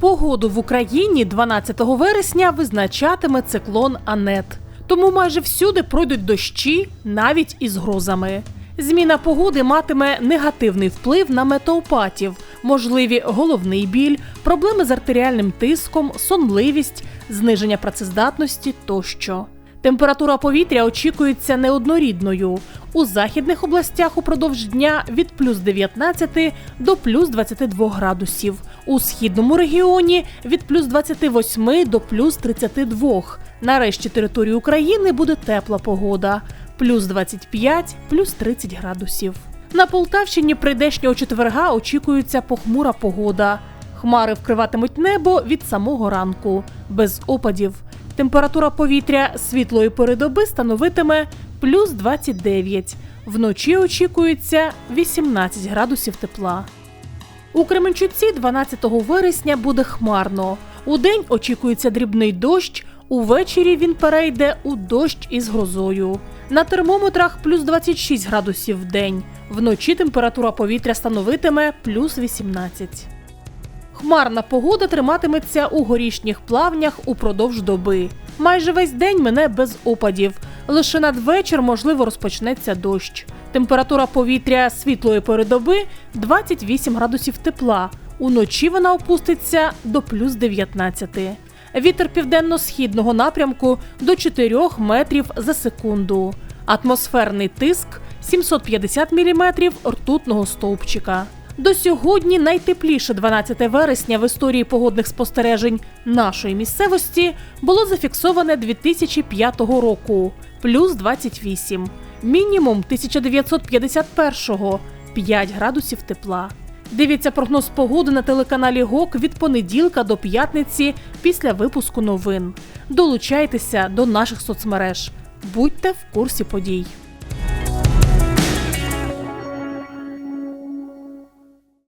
Погоду в Україні 12 вересня визначатиме циклон Анет. Тому майже всюди пройдуть дощі, навіть із грозами. Зміна погоди матиме негативний вплив на метеопатів, можливі головний біль, проблеми з артеріальним тиском, сонливість, зниження працездатності тощо. Температура повітря очікується неоднорідною. У західних областях упродовж дня від плюс 19 до плюс 22 градусів. У східному регіоні від плюс 28 до плюс 32. На решті території України буде тепла погода плюс 25, плюс 30 градусів. На Полтавщині прийдешнього четверга очікується похмура погода. Хмари вкриватимуть небо від самого ранку, без опадів. Температура повітря світлої пори доби становитиме плюс 29. Вночі очікується 18 градусів тепла. У Кременчуці 12 вересня буде хмарно. Удень очікується дрібний дощ, увечері він перейде у дощ із грозою. На термометрах плюс 26 градусів в день. Вночі температура повітря становитиме плюс 18. Хмарна погода триматиметься у горішніх плавнях упродовж доби. Майже весь день мине без опадів. Лише надвечір, можливо, розпочнеться дощ. Температура повітря світлої пори доби 28 градусів тепла. Уночі вона опуститься до плюс 19. Вітер південно-східного напрямку до 4 метрів за секунду. Атмосферний тиск 750 мм ртутного стовпчика. До сьогодні найтепліше 12 вересня в історії погодних спостережень нашої місцевості було зафіксоване 2005 року плюс 28. Мінімум 1951-го 5 градусів тепла. Дивіться прогноз погоди на телеканалі ГОК від понеділка до п'ятниці після випуску новин. Долучайтеся до наших соцмереж. Будьте в курсі подій.